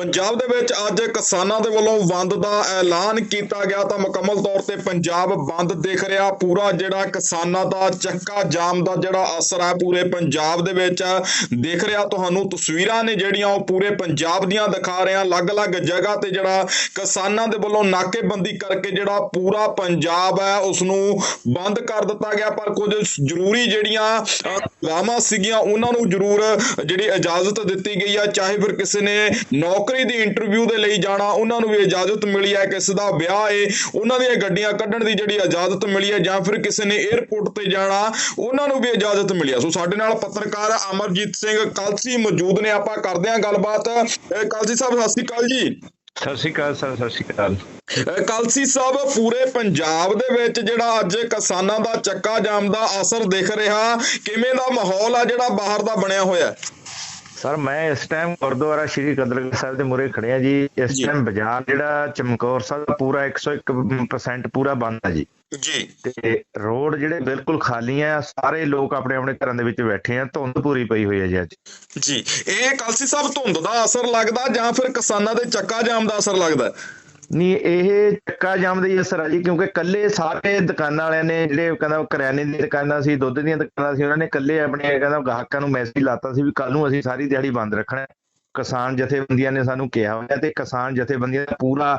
ਪੰਜਾਬ ਦੇ ਵਿੱਚ ਅੱਜ ਕਿਸਾਨਾਂ ਦੇ ਵੱਲੋਂ ਬੰਦ ਦਾ ਐਲਾਨ ਕੀਤਾ ਗਿਆ ਤਾਂ ਮੁਕੰਮਲ ਤੌਰ ਤੇ ਪੰਜਾਬ ਬੰਦ ਦੇਖ ਰਿਹਾ। ਪੂਰਾ ਜਿਹੜਾ ਕਿਸਾਨਾਂ ਦਾ ਚੱਕਾ ਜਾਮ ਦਾ ਜਿਹੜਾ ਅਸਰ ਹੈ ਪੂਰੇ ਪੰਜਾਬ ਦੇ ਵਿੱਚ ਦੇਖ ਰਿਹਾ। ਤੁਹਾਨੂੰ ਤਸਵੀਰਾਂ ਨੇ ਜਿਹੜੀਆਂ ਉਹ ਪੂਰੇ ਪੰਜਾਬ ਦੀਆਂ ਦਿਖਾ ਰਿਹਾ। ਅਲੱਗ-ਅਲੱਗ ਜਗ੍ਹਾ ਤੇ ਜਿਹੜਾ ਕਿਸਾਨਾਂ ਦੇ ਵੱਲੋਂ ਨਾਕੇਬੰਦੀ ਕਰਕੇ ਜਿਹੜਾ ਪੂਰਾ ਪੰਜਾਬ ਹੈ ਉਸ ਨੂੰ ਬੰਦ ਕਰ ਦਿੱਤਾ ਗਿਆ। ਪਰ ਕੁਝ ਜ਼ਰੂਰੀ ਜਿਹੜੀਆਂ ਲਾਵਾਂ ਸੀਗੀਆਂ, ਉਹਨਾਂ ਨੂੰ ਜ਼ਰੂਰ ਜਿਹੜੀ ਇਜਾਜ਼ਤ ਦਿੱਤੀ ਗਈ ਹੈ। ਚਾਹੇ ਫਿਰ ਕਿਸੇ ਨੇ ਨੌਕਰੀ ਦੀ ਇੰਟਰਵਿਊ ਦੇ ਲਈ ਜਾਣਾ ਉਹਨਾਂ ਨੂੰ ਵੀ ਇਜਾਜ਼ਤ ਮਿਲੀ ਹੈ ਕਿਸੇ ਦਾ ਵਿਆਹ ਏ ਉਹਨਾਂ ਦੀਆਂ ਗੱਡੀਆਂ ਕੱਢਣ ਦੀ ਜਿਹੜੀ ਇਜਾਜ਼ਤ ਮਿਲੀ ਹੈ ਜਾਂ ਫਿਰ ਕਿਸੇ ਨੇ 에ਅਰਪੋਰਟ ਤੇ ਜਾਣਾ ਉਹਨਾਂ ਨੂੰ ਵੀ ਇਜਾਜ਼ਤ ਮਿਲੀ ਹੈ। ਸੋ ਸਾਡੇ ਨਾਲ ਪੱਤਰਕਾਰ ਅਮਰਜੀਤ ਸਿੰਘ ਕਲਸੀ ਮੌਜੂਦ ਨੇ ਆਪਾਂ ਕਰਦੇ ਹਾਂ ਗੱਲਬਾਤ। ਕਲਸੀ ਸਾਹਿਬ ਸਤਿ ਸ਼੍ਰੀ ਅਕਾਲ ਜੀ। ਸਤਿ ਸ਼੍ਰੀ ਅਕਾਲ ਸਰ ਸਤਿ ਸ਼੍ਰੀ ਅਕਾਲ। ਕਲਸੀ ਸਾਹਿਬ ਪੂਰੇ ਪੰਜਾਬ ਦੇ ਵਿੱਚ ਜਿਹੜਾ ਅੱਜ ਕਿਸਾਨਾਂ ਦਾ ਚੱਕਾ ਜਾਮ ਦਾ ਅਸਰ ਦਿਖ ਰਿਹਾ ਕਿਵੇਂ ਦਾ ਮਾਹੌਲ ਆ ਜਿਹੜਾ ਬਾਹਰ ਦਾ ਬਣਿਆ ਹੋਇਆ? ਹੈ? ਸਰ ਮੈਂ ਇਸ ਟਾਈਮ ਗੁਰਦੁਆਰਾ ਸ਼੍ਰੀ ਕਦਰਗੜ ਸਾਹਿਬ ਦੇ ਮੂਹਰੇ ਖੜਿਆ ਜੀ। ਇਸ। ਟਾਈਮ ਬਾਜ਼ਾਰ ਜਿਹੜਾ ਚਮਕੌਰ ਸਾਹਿਬ ਦਾ ਪੂਰਾ 101% ਪੂਰਾ ਬੰਦ ਹੈ ਜੀ। ਜੀ। ਤੇ ਰੋਡ ਜਿਹੜੇ ਬਿਲਕੁਲ ਖਾਲੀ ਆ ਸਾਰੇ ਲੋਕ ਆਪਣੇ ਆਪਣੇ ਘਰਾਂ ਦੇ ਵਿੱਚ ਬੈਠੇ ਆ ਧੁੰਦ ਪੂਰੀ ਪਈ ਹੋਈ ਹੈ ਜੀ ਅੱਜ। ਜੀ। ਇਹ ਕਲਸੀ ਸਾਹਿਬ ਧੁੰਦ ਦਾ ਅਸਰ ਲੱਗਦਾ ਜਾਂ ਫਿਰ ਕਿਸਾਨਾਂ ਦੇ ਚੱਕਾ ਜਾਮ ਦਾ ਅਸਰ ਲੱਗਦਾ? ਨਹੀਂ ਇਹ ਚੱਕਾ ਜਾਮ ਦਾ ਹੀ ਅਸਰ ਆ ਜੀ, ਕਿਉਂਕਿ ਕੱਲੇ ਸਾਰੇ ਦੁਕਾਨਾਂ ਵਾਲਿਆਂ ਨੇ ਜਿਹੜੇ ਕਹਿੰਦਾ ਕਰਿਆਨੇ ਦੀਆਂ ਦੁਕਾਨਾਂ ਸੀ, ਦੁੱਧ ਦੀਆਂ ਦੁਕਾਨਾਂ ਸੀ, ਉਹਨਾਂ ਨੇ ਕੱਲੇ ਆਪਣੇ ਕਹਿੰਦਾ ਗਾਹਕਾਂ ਨੂੰ ਮੈਸੇਜ ਲਾਤਾ ਸੀ ਵੀ ਕੱਲ ਨੂੰ ਅਸੀਂ ਸਾਰੀ ਦਿਹਾੜੀ ਬੰਦ ਰੱਖਣਾ ਕਿਸਾਨ ਜਥੇਬੰਦੀਆਂ ਨੇ ਸਾਨੂੰ ਕਿਹਾ ਹੋਇਆ ਤੇ ਕਿਸਾਨ ਜਥੇਬੰਦੀਆਂ ਦਾ ਪੂਰਾ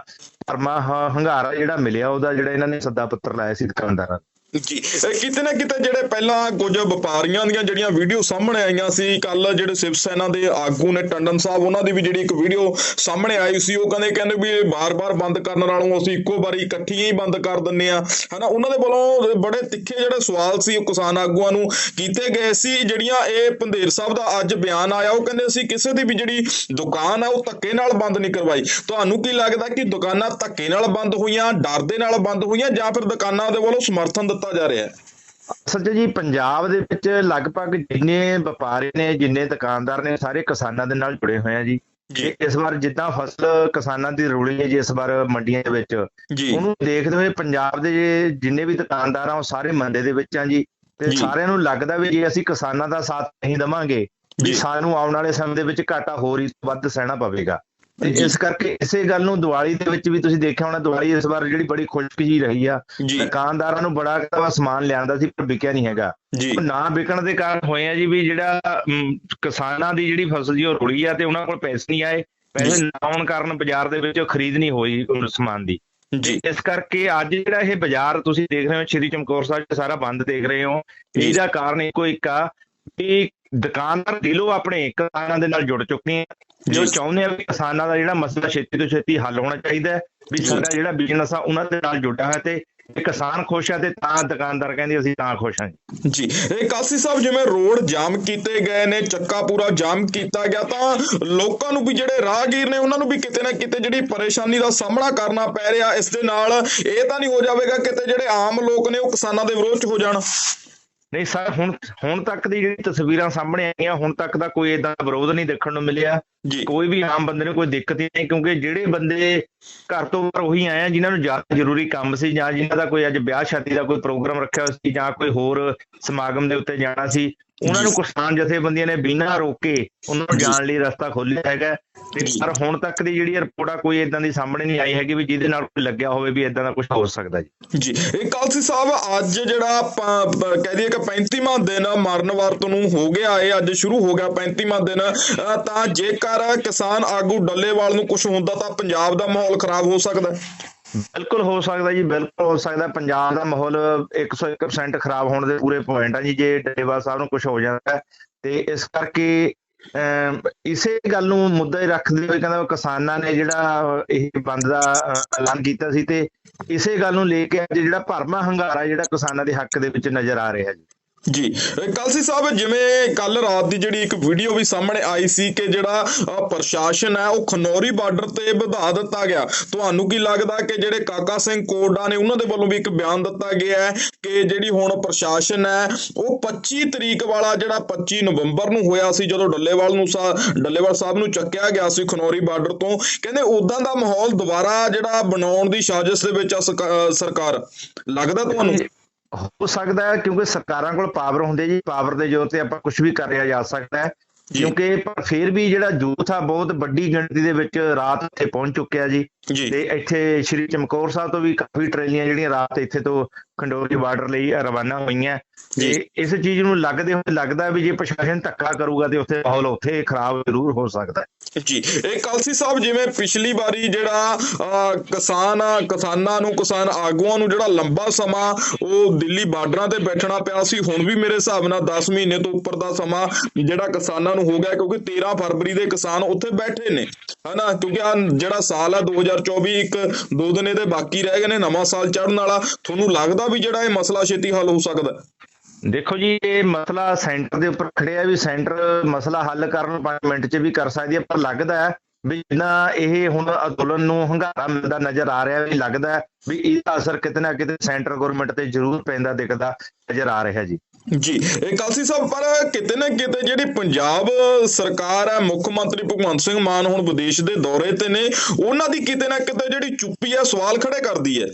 ਪਰਮਾ ਹੰਗਾਰਾ ਜਿਹੜਾ ਮਿਲਿਆ, ਉਹਦਾ ਜਿਹੜਾ ਇਹਨਾਂ ਨੇ ਸੱਦਾ ਪੱਤਰ ਲਾਇਆ ਸੀ ਦੁਕਾਨਦਾਰਾਂ ਜੀ ਕਿਤੇ ਨਾ ਕਿਤੇ ਜਿਹੜੇ ਪਹਿਲਾਂ ਕੁਝ ਵਪਾਰੀਆਂ ਦੀਆਂ ਜਿਹੜੀਆਂ ਵੀਡੀਓ ਸਾਹਮਣੇ ਆਈਆਂ ਸੀ ਕੱਲ ਜਿਹੜੇ ਸ਼ਿਵ ਸੈਨਾ ਦੇ ਆਗੂ ਨੇ ਟੰਡਨ ਸਾਹਿਬ, ਉਹਨਾਂ ਦੀ ਵੀ ਜਿਹੜੀ ਇੱਕ ਵੀਡੀਓ ਸਾਹਮਣੇ ਆਈ ਸੀ, ਉਹ ਕਹਿੰਦੇ ਕਹਿੰਦੇ ਵੀ ਇਹ ਬਾਰ-ਬਾਰ ਬੰਦ ਕਰਨ ਨਾਲੋਂ ਅਸੀਂ ਇੱਕੋ ਵਾਰੀ ਇਕੱਠੀਆਂ ਹੀ ਬੰਦ ਕਰ ਦਿੰਨੇ ਆ ਹਨਾ, ਉਹਨਾਂ ਦੇ ਵੱਲੋਂ ਬੜੇ ਤਿੱਖੇ ਜਿਹੜੇ ਸਵਾਲ ਸੀ, ਉਹ ਕਿਸਾਨ ਆਗੂਆਂ ਨੂੰ ਕੀਤੇ ਗਏ ਸੀ, ਜਿਹੜੀਆਂ ਇਹ ਪੰਧੇਰ ਸਾਹਿਬ ਦਾ ਅੱਜ ਬਿਆਨ ਆਇਆ, ਉਹ ਕਹਿੰਦੇ, ਅਸੀਂ ਕਿਸੇ ਦੀ ਵੀ ਜਿਹੜੀ ਦੁਕਾਨ ਆ, ਉਹ ਧੱਕੇ ਨਾਲ ਬੰਦ ਨਹੀਂ ਕਰਵਾਈ। ਤੁਹਾਨੂੰ ਕੀ ਲੱਗਦਾ ਕਿ ਦੁਕਾਨਾਂ ਧੱਕੇ ਨਾਲ ਬੰਦ ਹੋਈਆਂ, ਡਰ ਦੇ ਨਾਲ ਬੰਦ ਹੋਈਆਂ, ਜਾਂ ਫਿਰ ਦੁਕਾਨਾਂ ਦੇ ਵੱਲੋਂ ਸਮਰਥਨ ਦਿੱਤਾ ਜਾ ਰਿਹਾ ਹੈ। ਅਸਲ 'ਚ ਜੀ ਪੰਜਾਬ ਦੇ ਵਿੱਚ ਲਗਭਗ ਜਿੰਨੇ ਵਪਾਰੀ ਨੇ ਜਿੰਨੇ ਦੁਕਾਨਦਾਰ ਨੇ ਸਾਰੇ ਕਿਸਾਨਾਂ ਦੇ ਨਾਲ ਜੁੜੇ ਹੋਏ ਆ ਜੀ। ਜੀ। ਇਸ ਵਾਰ ਜਿੱਦਾਂ ਫਸਲ ਕਿਸਾਨਾਂ ਦੀ ਰੁਲੀ ਹੈ ਜੀ ਇਸ ਵਾਰ ਮੰਡੀਆਂ ਦੇ ਵਿੱਚ। ਉਹਨੂੰ ਦੇਖਦੇ ਹੋਏ ਪੰਜਾਬ ਦੇ ਜਿੰਨੇ ਵੀ ਦੁਕਾਨਦਾਰ ਆ ਉਹ ਸਾਰੇ ਮੰਦੇ ਦੇ ਵਿੱਚ ਆ ਜੀ। ਤੇ। ਸਾਰਿਆਂ ਨੂੰ ਲੱਗਦਾ ਵੀ ਜੇ ਅਸੀਂ ਕਿਸਾਨਾਂ ਦਾ ਸਾਥ ਨਹੀਂ ਦਵਾਂਗੇ। ਵੀ ਸਾਨੂੰ ਆਉਣ ਵਾਲੇ ਸਮੇਂ ਦੇ ਵਿੱਚ ਘਾਟਾ ਹੋਰ ਹੀ ਵੱਧ ਸਹਿਣਾ ਪਵੇਗਾ। ਤੇ। ਇਸ ਕਰਕੇ ਇਸੇ ਗੱਲ ਨੂੰ ਦੀਵਾਲੀ ਦੇ ਵਿੱਚ ਵੀ ਤੁਸੀਂ ਦੇਖਿਆ ਹੋਣਾ ਦੀਵਾਲੀ ਇਸ ਵਾਰ ਜਿਹੜੀ ਬੜੀ ਖੁਸ਼ਕ ਜੀ ਰਹੀ ਆ। ਦੁਕਾਨਦਾਰਾਂ ਨੂੰ ਬੜਾ ਕਹਿੰਦਾ ਸਮਾਨ ਲਿਆਂਦਾ ਸੀ ਪਰ ਵਿਕਿਆ ਨਹੀਂ ਹੈਗਾ। ਨਾ ਵਿਕਣ ਦੇ ਕਾਰਨ ਹੋਏ ਆ ਜੀ ਵੀ ਜਿਹੜਾ ਕਿਸਾਨਾਂ ਦੀ ਜਿਹੜੀ ਫਸਲ ਜੀ ਉਹ ਰੁੜੀ ਆ ਤੇ ਉਹਨਾਂ ਕੋਲ ਪੈਸੇ ਨਹੀਂ ਆਏ। ਪੈਸੇ ਨਾ ਆਉਣ ਕਾਰਨ ਬਾਜ਼ਾਰ ਦੇ ਵਿੱਚ ਖਰੀਦ ਨਹੀਂ ਹੋਈ ਸਮਾਨ ਦੀ। ਜੀ। ਇਸ ਕਰਕੇ ਅੱਜ ਜਿਹੜਾ ਇਹ ਬਾਜ਼ਾਰ ਤੁਸੀਂ ਦੇਖ ਰਹੇ ਹੋ ਸ਼੍ਰੀ ਚਮਕੌਰ ਸਾਹਿਬ ਸਾਰਾ ਬੰਦ ਦੇਖ ਰਹੇ ਹੋ। ਇਹਦਾ ਕਾਰਨ ਇੱਕੋ ਇੱਕ ਆ ਕਿ ਦੁਕਾਨਦਾਰ ਦਿਲੋਂ ਆਪਣੇ ਕਿਸਾਨਾਂ ਦੇ ਨਾਲ ਜੁੜ ਚੁੱਕੇ ਆ। ਜੋ। ਚਾਹੁੰਦੇ ਆ ਵੀ ਕਿਸਾਨਾਂ ਦਾ ਜਿਹੜਾ ਮਸਲਾ ਛੇਤੀ ਤੋਂ ਛੇਤੀ ਹੱਲ ਹੋਣਾ ਚਾਹੀਦਾ ਹੈ ਵੀ। ਸਾਡਾ ਜਿਹੜਾ ਬਿਜ਼ਨਸ ਆ ਉਹਨਾਂ ਦੇ ਨਾਲ ਜੁੜਿਆ ਹੋਇਆ ਤੇ ਕਿਸਾਨ ਖੁਸ਼ ਆ ਤੇ ਤਾਂ ਦੁਕਾਨਦਾਰ ਕਹਿੰਦੇ ਅਸੀਂ ਤਾਂ ਖੁਸ਼ ਹਾਂ ਜੀ ਇਹ ਕਾਸੀ ਸਾਹਿਬ ਜਿਵੇਂ ਰੋਡ ਜਾਮ ਕੀਤੇ ਗਏ ਨੇ ਚੱਕਾ ਪੂਰਾ ਜਾਮ ਕੀਤਾ ਗਿਆ ਤਾਂ ਲੋਕਾਂ ਨੂੰ ਵੀ ਜਿਹੜੇ ਰਾਹਗੀਰ ਨੇ ਉਹਨਾਂ ਨੂੰ ਵੀ ਕਿਤੇ ਨਾ ਕਿਤੇ ਜਿਹੜੀ ਪਰੇਸ਼ਾਨੀ ਦਾ ਸਾਹਮਣਾ ਕਰਨਾ ਪੈ ਰਿਹਾ ਇਸ ਦੇ ਨਾਲ ਇਹ ਤਾਂ ਨਹੀਂ ਹੋ ਜਾਵੇਗਾ ਕਿਤੇ ਜਿਹੜੇ ਆਮ ਲੋਕ ਨੇ ਉਹ ਕਿਸਾਨਾਂ ਦੇ ਵਿਰੋਧ 'ਚ ਹੋ ਜਾਣ ਨਹੀਂ ਸਰ ਹੁਣ ਹੁਣ ਤੱਕ ਦੀ ਜਿਹੜੀ ਤਸਵੀਰਾਂ ਸਾਹਮਣੇ ਆਈਆਂ ਹੁਣ ਤੱਕ ਦਾ ਕੋਈ ਇਦਾਂ ਵਿਰੋਧ ਨਹੀਂ ਦੇਖਣ ਨੂੰ ਮਿਲਿਆ। ਕੋਈ ਵੀ ਆਮ ਬੰਦੇ ਨੂੰ ਕੋਈ ਦਿੱਕਤ ਨਹੀਂ ਕਿਉਂਕਿ ਜਿਹੜੇ ਬੰਦੇ ਘਰ ਤੋਂ ਬਾਹਰ ਉਹੀ ਆਏ ਆ ਜਿਨ੍ਹਾਂ ਨੂੰ ਜ਼ਿਆਦਾ ਜ਼ਰੂਰੀ ਕੰਮ ਸੀ ਜਾਂ ਜਿਨ੍ਹਾਂ ਦਾ ਕੋਈ ਅੱਜ ਵਿਆਹ ਸ਼ਾਦੀ ਦਾ ਕੋਈ ਪ੍ਰੋਗਰਾਮ ਰੱਖਿਆ ਹੋਇਆ ਸੀ ਜਾਂ ਕੋਈ ਹੋਰ ਸਮਾਗਮ ਦੇ ਉੱਤੇ ਜਾਣਾ ਸੀ ਉਹਨਾਂ ਨੂੰ ਕਿਸਾਨ ਜਥੇਬੰਦੀਆਂ ਨੇ ਬਿਨਾਂ ਰੋਕੇ ਉਹਨਾਂ ਨੂੰ। ਜਾਣ ਲਈ ਰਸਤਾ ਖੋਲ੍ਹਿਆ ਹੈਗਾ ਤੇ। ਪਰ ਹੁਣ ਤੱਕ ਦੀ ਜਿਹੜੀ ਰਿਪੋਰਟ ਆ ਕੋਈ ਇਦਾਂ ਦੀ ਸਾਹਮਣੇ ਨਹੀਂ ਆਈ ਹੈਗੀ ਵੀ ਜਿਹਦੇ ਨਾਲ ਕੋਈ ਲੱਗਿਆ ਹੋਵੇ ਵੀ ਇਦਾਂ ਦਾ ਕੁਝ ਹੋ ਸਕਦਾ ਜੀ ਜੀ ਇਹ ਕਾਲਸੀ ਸਾਹਿਬ ਅੱਜ ਜਿਹੜਾ ਆਪਾਂ ਕਹਿ ਦਈਏ ਕਿ 35ਵਾਂ ਦਿਨ ਮਰਨ ਵਰਤ ਨੂੰ ਹੋ ਗਿਆ ਇਹ ਅੱਜ ਸ਼ੁਰੂ ਹੋ ਗਿਆ 35ਵਾਂ ਦਿਨ ਤਾਂ ਜੇਕਰ ਕਿਸਾਨ ਆਗੂ ਡੱਲੇਵਾਲ ਨੂੰ ਕੁਝ ਹੁੰਦਾ ਤਾਂ ਪੰਜਾਬ ਦਾ ਮਾਹੌਲ ਖਰਾਬ ਹੋ ਸਕਦਾ ਹੈ। ਬਿਲਕੁਲ ਹੋ ਸਕਦਾ ਜੀ ਬਿਲਕੁਲ ਹੋ ਸਕਦਾ। ਪੰਜਾਬ ਦਾ ਮਾਹੌਲ 101% ਖਰਾਬ ਹੋਣ ਦੇ ਪੂਰੇ ਪੁਆਇੰਟ ਆ ਜੀ ਜੇ ਡੱਲੇਵਾਲ ਸਾਹਿਬ ਨੂੰ ਕੁਝ ਹੋ ਜਾਂਦਾ। ਤੇ ਇਸ ਕਰਕੇ ਅਮ, ਇਸੇ ਗੱਲ ਨੂੰ ਮੁੱਦਾ ਹੀ ਰੱਖਦੇ ਹੋਏ ਕਹਿੰਦਾ ਕਿਸਾਨਾਂ ਨੇ ਜਿਹੜਾ ਇਹ ਬੰਦ ਦਾ ਐਲਾਨ ਕੀਤਾ ਸੀ ਤੇ ਇਸੇ ਗੱਲ ਨੂੰ ਲੈ ਕੇ ਅੱਜ ਜਿਹੜਾ ਭਰਮਾ ਹੰਗਾਰਾ ਜਿਹੜਾ ਕਿਸਾਨਾਂ ਦੇ ਹੱਕ ਦੇ ਵਿੱਚ ਨਜ਼ਰ ਆ ਰਿਹਾ ਜੀ। ਜੀ ਕਲਸੀ ਸਾਹਿਬ, ਜਿਵੇਂ ਕੱਲ ਰਾਤ ਦੀ ਜਿਹੜੀ ਇੱਕ ਵੀਡੀਓ ਵੀ ਸਾਹਮਣੇ ਆਈ ਸੀ ਕਿ ਜਿਹੜਾ ਪ੍ਰਸ਼ਾਸਨ ਹੈ, ਉਹ ਖਨੌਰੀ ਬਾਰਡਰ ਤੇ ਵਧਾ ਦਿੱਤਾ ਗਿਆ। ਤੁਹਾਨੂੰ ਕੀ ਲੱਗਦਾ ਕਿ ਜਿਹੜੇ ਕਾਕਾ ਸਿੰਘ ਕੋਡਾ ਨੇ, ਉਹਨਾਂ ਦੇ ਵੱਲੋਂ ਵੀ ਇੱਕ ਬਿਆਨ ਦਿੱਤਾ ਗਿਆ ਹੈ ਕਿ ਜਿਹੜੀ ਹੁਣ ਪ੍ਰਸ਼ਾਸਨ ਹੈ, ਉਹ 25 ਤਰੀਕ ਵਾਲਾ ਜਿਹੜਾ 25 ਨਵੰਬਰ ਨੂੰ ਹੋਇਆ ਸੀ, ਜਦੋਂ ਡੱਲੇਵਾਲ ਨੂੰ ਸਾ, ਡੱਲੇਵਾਲ ਸਾਹਿਬ ਨੂੰ ਚੱਕਿਆ ਗਿਆ ਸੀ ਖਨੌਰੀ ਬਾਰਡਰ ਤੋਂ, ਕਹਿੰਦੇ ਉਦਾਂ ਦਾ ਮਾਹੌਲ ਦੁਬਾਰਾ ਜਿਹੜਾ ਬਣਾਉਣ ਦੀ ਸਾਜ਼ਿਸ਼ ਦੇ ਵਿੱਚ ਆ ਸਰਕਾ- ਸਰਕਾਰ। ਲੱਗਦਾ ਤੁਹਾਨੂੰ? ਹੋ ਸਕਦਾ ਹੈ ਕਿਉਂਕਿ ਸਰਕਾਰਾਂ ਕੋਲ ਪਾਵਰ ਹੁੰਦੀ ਹੈ ਜੀ ਪਾਵਰ ਦੇ ਜ਼ੋਰ ਤੇ ਆਪਾਂ ਕੁਝ ਵੀ ਕਰਿਆ ਜਾ ਸਕਦਾ ਹੈ। ਕਿਉਂਕਿ ਪਰ ਫਿਰ ਵੀ ਜਿਹੜਾ ਯੂਥ ਆ ਬਹੁਤ ਵੱਡੀ ਗਿਣਤੀ ਦੇ ਵਿੱਚ ਰਾਤ ਇੱਥੇ ਪਹੁੰਚ ਚੁੱਕਿਆ ਜੀ। ਤੇ ਇੱਥੇ ਸ਼੍ਰੀ ਚਮਕੌਰ ਸਾਹਿਬ ਤੋਂ ਵੀ ਕਾਫੀ ਟਰੇਲੀਆਂ ਜਿਹੜੀਆਂ ਰਾਤ ਇੱਥੇ ਤੋਂ ਖੰਡੋਰੀ ਬਾਰਡਰ ਲਈ ਰਵਾਨਾ ਹੋਈਆਂ। ਤੇ ਜੀ। ਇਸ ਚੀਜ਼ ਨੂੰ ਲੱਗਦੇ ਹੋਏ ਲੱਗਦਾ ਵੀ ਜੇ ਪ੍ਰਸ਼ਾਸਨ ਧੱਕਾ ਕਰੂਗਾ ਤੇ ਉੱਥੇ ਮਾਹੌਲ ਉੱਥੇ ਖਰਾਬ ਜ਼ਰੂਰ ਹੋ ਸਕਦਾ। ਹੈ ਜੀ ਇਹ ਕਲਸੀ ਸਾਹਿਬ ਜਿਵੇਂ ਪਿਛਲੀ ਵਾਰੀ ਜਿਹੜਾ ਕਿਸਾਨ ਕਿਸਾਨਾਂ ਨੂੰ ਕਿਸਾਨ ਆਗੂਆਂ ਨੂੰ ਜਿਹੜਾ ਲੰਬਾ ਸਮਾਂ ਉਹ ਦਿੱਲੀ ਬਾਰਡਰਾਂ ਤੇ ਬੈਠਣਾ ਪਿਆ ਸੀ ਹੁਣ ਵੀ ਮੇਰੇ ਹਿਸਾਬ ਨਾਲ 10 ਮਹੀਨੇ ਤੋਂ ਉੱਪਰ ਦਾ ਸਮਾਂ ਜਿਹੜਾ ਕਿਸਾਨਾਂ ਨੂੰ ਹੋ ਗਿਆ ਕਿਉਂਕਿ 13 ਫਰਵਰੀ ਦੇ ਕਿਸਾਨ ਉੱਥੇ ਬੈਠੇ ਨੇ ਹਨਾ? ਕਿਉਂਕਿ ਆ ਜਿਹੜਾ ਸਾਲ ਆ 2024 ਇੱਕ ਦੋ ਦਿਨ ਇਹਦੇ ਬਾਕੀ ਰਹਿ ਗਏ ਨੇ ਨਵਾਂ ਸਾਲ ਚੜ੍ਹਨ ਵਾਲਾ। ਤੁਹਾਨੂੰ ਲੱਗਦਾ ਵੀ ਜਿਹੜਾ ਇਹ ਮਸਲਾ ਛੇਤੀ ਹੱਲ ਹੋ ਸਕਦਾ? ਦੇਖੋ ਜੀ ਇਹ ਮਸਲਾ ਸੈਂਟਰ ਦੇ ਉੱਪਰ ਖੜਿਆ ਵੀ ਸੈਂਟਰ ਮਸਲਾ ਹੱਲ ਕਰਨ 5 ਮਿੰਟ 'ਚ ਵੀ ਕਰ ਸਕਦੀ ਹੈ ਪਰ ਲੱਗਦਾ ਹੈ ਵੀ ਜਿੱਦਾਂ ਇਹ ਹੁਣ ਅੰਦੋਲਨ ਨੂੰ ਹੰਗਾਰਾ ਮਿਲਦਾ ਨਜ਼ਰ ਆ ਰਿਹਾ ਵੀ ਲੱਗਦਾ ਵੀ ਇਹਦਾ ਅਸਰ ਕਿਤੇ ਨਾ ਕਿਤੇ ਸੈਂਟਰ ਗਵਰਨਮੈਂਟ ਤੇ ਜ਼ਰੂਰ ਪੈਂਦਾ ਦਿਖਦਾ ਨਜ਼ਰ ਆ ਰਿਹਾ ਜੀ ਜੀ ਇਹ ਕਲਸੀ ਸਾਹਿਬ ਪਰ ਕਿਤੇ ਨਾ ਕਿਤੇ ਜਿਹੜੀ ਪੰਜਾਬ ਸਰਕਾਰ ਹੈ ਮੁੱਖ ਮੰਤਰੀ ਭਗਵੰਤ ਸਿੰਘ ਮਾਨ ਹੁਣ ਵਿਦੇਸ਼ ਦੇ ਦੌਰੇ ਤੇ ਨੇ ਉਹਨਾਂ ਦੀ ਕਿਤੇ ਨਾ ਕਿਤੇ ਜਿਹੜੀ ਚੁੱਪੀ ਹੈ ਸਵਾਲ ਖੜੇ ਕਰਦੀ ਹੈ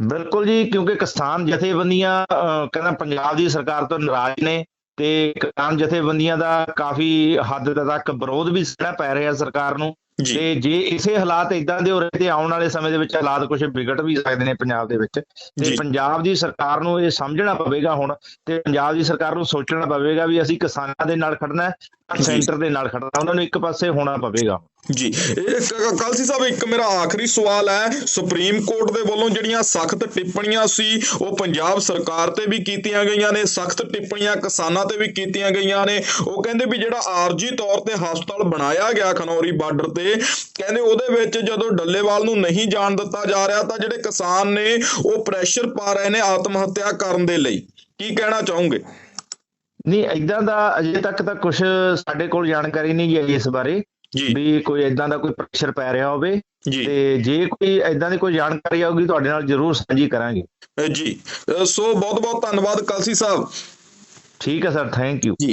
ਬਿਲਕੁਲ ਜੀ ਕਿਉਂਕਿ ਕਿਸਾਨ ਜਥੇਬੰਦੀਆਂ ਕਹਿੰਦਾ ਪੰਜਾਬ ਦੀ ਸਰਕਾਰ ਤੋਂ ਨਾਰਾਜ਼ ਨੇ ਤੇ ਕਿਸਾਨ ਜਥੇਬੰਦੀਆਂ ਦਾ ਕਾਫੀ ਹੱਦ ਤੱਕ ਵਿਰੋਧ ਵੀ ਸਹਿਣਾ ਪੈ ਰਿਹਾ ਸਰਕਾਰ ਨੂੰ ਤੇ ਜੇ ਇਸੇ ਹਾਲਾਤ ਇਦਾਂ ਦੇ ਹੋ ਰਹੇ ਤੇ ਆਉਣ ਵਾਲੇ ਸਮੇਂ ਦੇ ਵਿੱਚ ਹਾਲਾਤ ਕੁਝ ਵਿਗੜ ਵੀ ਸਕਦੇ ਨੇ ਪੰਜਾਬ ਦੇ ਵਿੱਚ। ਤੇ ਪੰਜਾਬ ਦੀ ਸਰਕਾਰ ਨੂੰ ਇਹ ਸਮਝਣਾ ਪਵੇਗਾ ਹੁਣ ਤੇ ਪੰਜਾਬ ਦੀ ਸਰਕਾਰ ਨੂੰ ਸੋਚਣਾ ਪਵੇਗਾ ਵੀ ਅਸੀਂ ਕਿਸਾਨਾਂ ਦੇ ਨਾਲ ਖੜਨਾ। ਸੈਂਟਰ ਦੇ ਨਾਲ ਖੜਨਾ ਉਹਨਾਂ ਨੂੰ ਇੱਕ ਪਾਸੇ ਹੋਣਾ ਪਵੇਗਾ। ਜੀ। ਕਲਸੀ ਸਾਹਿਬ ਇੱਕ ਮੇਰਾ ਆਖਰੀ ਸਵਾਲ ਹੈ। ਸੁਪਰੀਮ ਕੋਰਟ ਦੇ ਵੱਲੋਂ ਜਿਹੜੀਆਂ ਸਖਤ ਟਿੱਪਣੀਆਂ ਸੀ ਉਹ ਪੰਜਾਬ ਸਰਕਾਰ ਤੇ ਵੀ ਕੀਤੀਆਂ ਗਈਆਂ ਨੇ ਸਖਤ ਟਿੱਪਣੀਆਂ ਕਿਸਾਨਾਂ ਤੇ ਵੀ ਕੀਤੀਆਂ ਗਈਆਂ ਨੇ। ਉਹ ਕਹਿੰਦੇ ਵੀ ਜਿਹੜਾ ਆਰਜੀ ਤੌਰ ਤੇ ਹਸਪਤਾਲ ਬਣਾਇਆ ਗਿਆ ਖਨੌਰੀ ਬਾਰਡਰ ਤੇ ਕਹਿੰਦੇ ਉਹਦੇ ਵਿੱਚ ਜਦੋਂ ਡੱਲੇਵਾਲ ਨੂੰ ਨਹੀਂ ਜਾਣ ਦਿੱਤਾ ਜਾ ਰਿਹਾ ਤਾਂ ਜਿਹੜੇ ਕਿਸਾਨ ਨੇ ਉਹ ਪ੍ਰੈਸ਼ਰ ਪਾ ਰਹੇ ਨੇ ਆਤਮ ਹੱਤਿਆ ਕਰਨ ਦੇ ਲਈ। ਕੀ ਕਹਿਣਾ ਚਾਹੋਗੇ? ਨਹੀਂ ਇਦਾਂ ਦਾ ਅਜੇ ਤੱਕ ਤਾਂ ਕੁਝ ਸਾਡੇ ਕੋਲ ਜਾਣਕਾਰੀ ਨਹੀਂ ਹੈ ਇਸ ਬਾਰੇ ਵੀ ਕੋਈ ਇਦਾਂ ਦਾ ਕੋਈ ਪ੍ਰੈਸ਼ਰ ਪੈ ਰਿਹਾ ਹੋਵੇ ਤੇ ਜੇ ਕੋਈ ਇਦਾਂ ਦੀ ਕੋਈ ਜਾਣਕਾਰੀ ਆਊਗੀ ਤੁਹਾਡੇ ਨਾਲ ਜ਼ਰੂਰ ਸਾਂਝੀ ਕਰਾਂਗੇ। ਜੀ। ਸੋ ਬਹੁਤ ਬਹੁਤ ਧੰਨਵਾਦ ਕਲਸੀ ਸਾਹਿਬ। ਠੀਕ ਹੈ ਸਰ ਥੈਂਕ ਯੂ